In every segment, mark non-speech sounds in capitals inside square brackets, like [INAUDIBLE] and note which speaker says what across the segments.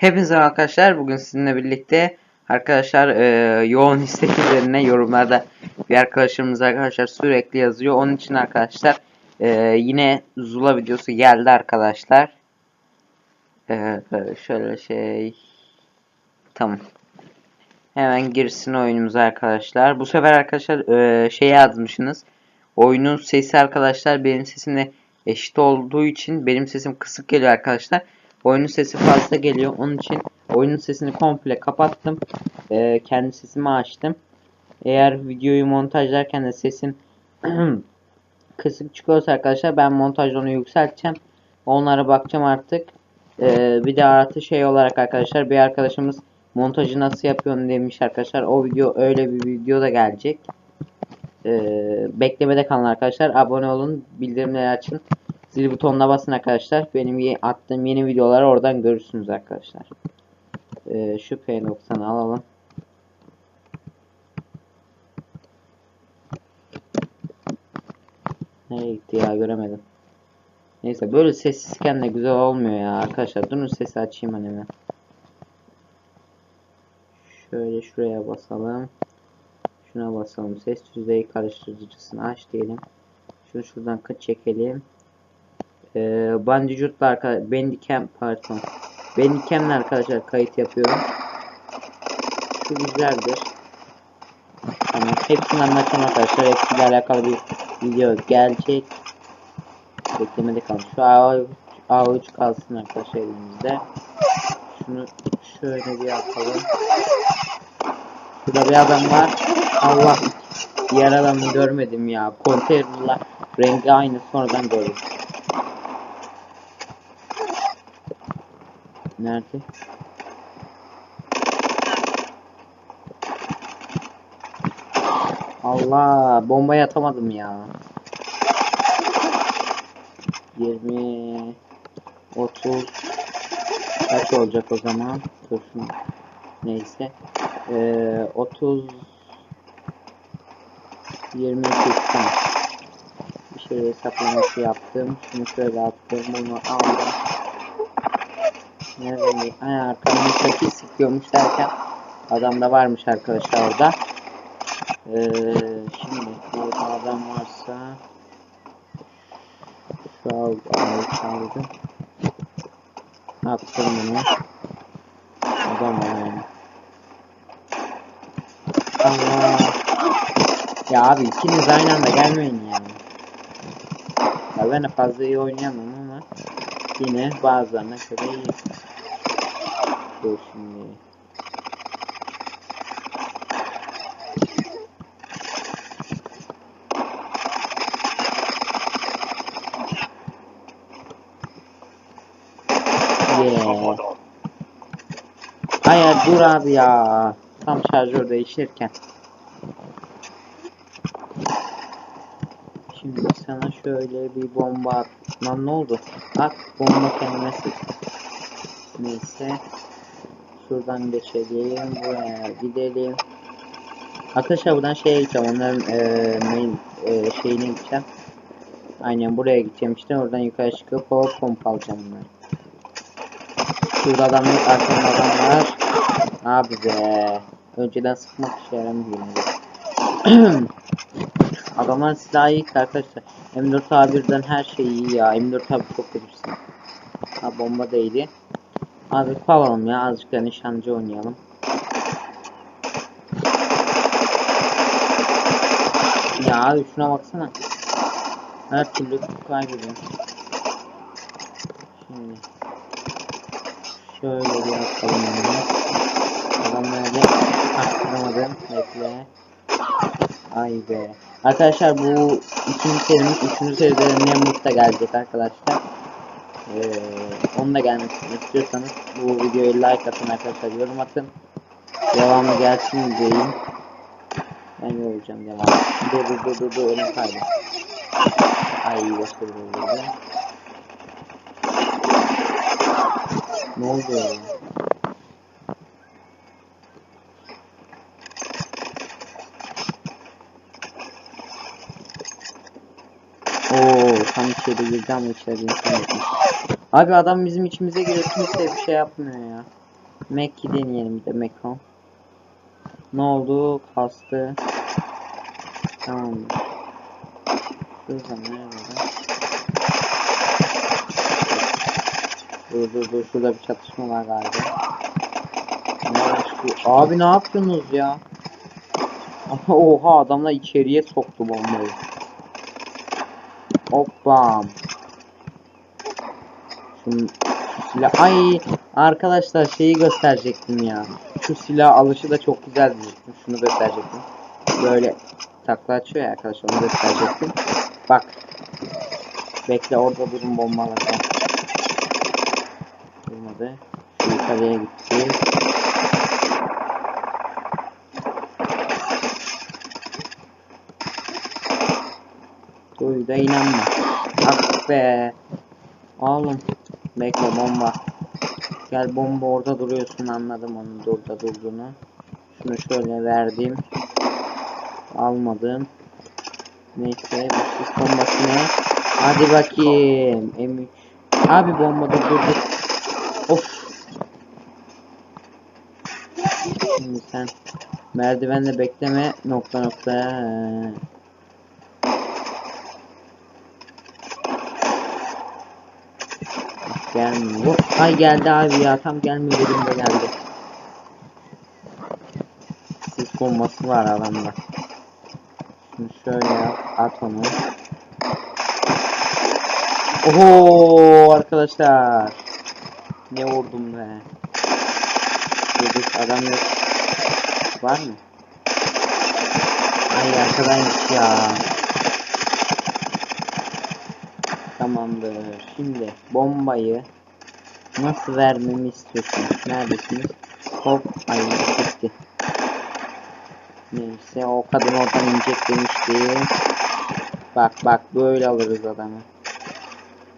Speaker 1: Hepinize arkadaşlar. Bugün sizinle birlikte arkadaşlar e, yoğun istek üzerine yorumlarda bir arkadaşımız arkadaşlar sürekli yazıyor. Onun için arkadaşlar e, yine Zula videosu geldi arkadaşlar. E, şöyle şey tamam. Hemen girsin oyunumuza arkadaşlar. Bu sefer arkadaşlar e, şey yazmışsınız. Oyunun sesi arkadaşlar benim sesimle eşit olduğu için benim sesim kısık geliyor arkadaşlar. Oyunun sesi fazla geliyor. Onun için oyunun sesini komple kapattım. Ee, kendi sesimi açtım. Eğer videoyu montajlarken de sesim [CLEARS THROAT] kısık çıkıyorsa arkadaşlar ben montajda onu yükselteceğim. Onlara bakacağım artık. Ee, bir de artı şey olarak arkadaşlar bir arkadaşımız montajı nasıl yapıyorsun demiş arkadaşlar. O video öyle bir video da gelecek. Ee, beklemede kalın arkadaşlar. Abone olun. Bildirimleri açın. Zil butonuna basın arkadaşlar. Benim attığım yeni videoları oradan görürsünüz arkadaşlar. Ee, şu P90'ı alalım. Nereye gitti ya göremedim. Neyse böyle sessizken de güzel olmuyor ya arkadaşlar. Durun sesi açayım hemen. Şöyle şuraya basalım. Şuna basalım. Ses düzeyi karıştırıcısını aç diyelim. Şunu şuradan çekelim. Ee, Bandicut'la arkadaşlar Bandicam pardon. Bandicam'le arkadaşlar kayıt yapıyorum. Şu güzeldir. Tamam. Hepsini anlatacağım arkadaşlar. Hepsiyle alakalı bir video gelecek. Beklemede kalın. Şu A3, A3 kalsın arkadaşlar elimizde. Şunu şöyle bir yapalım. Şurada bir adam var. Allah diğer adamı görmedim ya. Konteynerla rengi aynı sonradan gördüm. Nerede? Allah bombayı atamadım ya. 20 30 kaç olacak o zaman? Dursun. Neyse. Ee, 30 20 80 bir şey hesaplaması yaptım. Şunu şöyle attım. Bunu aldım. Nerede? Ay arkamda çaki sıkıyormuş derken adam da varmış arkadaşlar orada. Ee, şimdi burada adam varsa şu al, al aldım. Attım bunu. Adam yani. Allah. Ya abi ikiniz aynı anda gelmeyin yani. Ya ben fazla iyi oynayamam ama yine bazılarına göre iyi. Dur şimdi. Yeah. Hayır dur abi ya. Tam şarjör değişirken. Şimdi sana şöyle bir bomba. Lan ne oldu? At bomba kendine sık. Neyse. Şuradan geçelim. Buraya gidelim. Arkadaşlar buradan şeye gideceğim. Onların eee mail eee, şeyine gideceğim. Aynen buraya gideceğim işte. Oradan yukarı çıkıp power pump alacağım bunları. Şurada adam yok. Arkamda adam var. Abi be. Önceden sıkmak işe yaramıyor. [CLEARS THROAT] Adamlar silahı ki arkadaşlar. M4 A1'den her şey iyi ya. M4 abi çok kötü silah. Ha bomba değdi. Abi alalım ya. Azıcık da nişancı oynayalım. Ya abi şuna baksana. Her türlü kaybediyorum. Şimdi şöyle bir yapalım bunu. Adamları arttıramadım. Bekle. Ay be. Arkadaşlar bu ikinci serimiz, üçüncü seride Nemrut da gelecek arkadaşlar. Ee, onu da gelmesini istiyorsanız bu videoyu like atın arkadaşlar, yorum atın. Devamı gelsin diyeyim. Ben yoracağım devam. Dur dur dur dur dur önüm kaydı. Ay başka bir oldu. Ne oldu ya? Oo tam içeri girdi ama içeri insan etmiş. Abi adam bizim içimize giriyor kimse bir şey yapmıyor ya. Mac'i deneyelim bir de Mac'on. Ne oldu? Kastı. Tamam. Şurada nerede? Dur dur dur şurada bir çatışma var galiba. Abi ne yapıyorsunuz ya? Oha adamlar içeriye soktu bombayı. Hoppa. Şu silah ay arkadaşlar şeyi gösterecektim ya. Şu silah alışı da çok güzel diyecektim. Şunu gösterecektim. Böyle takla açıyor ya arkadaşlar onu gösterecektim. Bak. Bekle orada durun bombalardan. Durmadı. Şu yukarıya gitti. Duy da inanma. Ah be. Oğlum. Bekle bomba. Gel bomba orada duruyorsun anladım onun da orada durduğunu. Şunu şöyle verdim. Almadım. Neyse sis bombası ne? Hadi bakayım. M3. Abi bombada durdu. Of. Şimdi sen merdivende bekleme nokta nokta. Gelmiyor. Ay geldi abi ya tam gelmiyor de geldi. Sis bombası var adamda. Şimdi şöyle at onu. Oho arkadaşlar. Ne vurdum be. Dedik adam yok. Var mı? Ay arkadaymış ya. Tamamdır. Şimdi bombayı nasıl vermemi istiyorsunuz? Neredesiniz? Hop. Ay gitti. Neyse o kadın oradan inecek demişti. Bak bak böyle alırız adamı.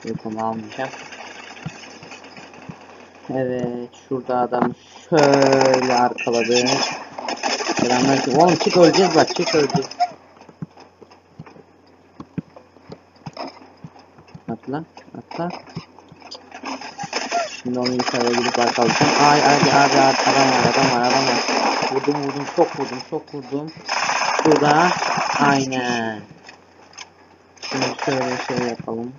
Speaker 1: Yok onu almayacağım. Evet şurada adam şöyle arkaladı. Selamünaleyküm. Oğlum çık öleceğiz bak çık öleceğiz. Atla atla. Şimdi onu yukarıya gidip arkalayacağım. Ay ay abi abi adam var adam var adam var. Vurdum vurdum çok vurdum çok vurdum. Şurada aynen. Şimdi şöyle şey yapalım.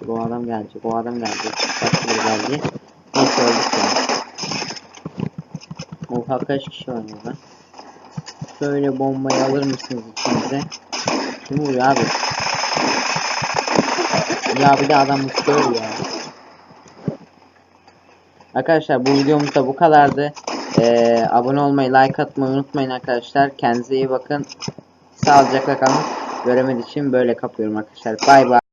Speaker 1: Dur o adam gelecek o adam gelecek. Başka biri geldi. Neyse öldük ya. Oha kaç kişi oynuyor lan. Şöyle bombayı alır mısınız içinize? Kim vuruyor abi? Ya bir de adam uçuyor ya. Arkadaşlar bu videomuz da bu kadardı. Ee, abone olmayı, like atmayı unutmayın arkadaşlar. Kendinize iyi bakın. Sağlıcakla kalın. Göremediğim için böyle kapıyorum arkadaşlar. Bay bay.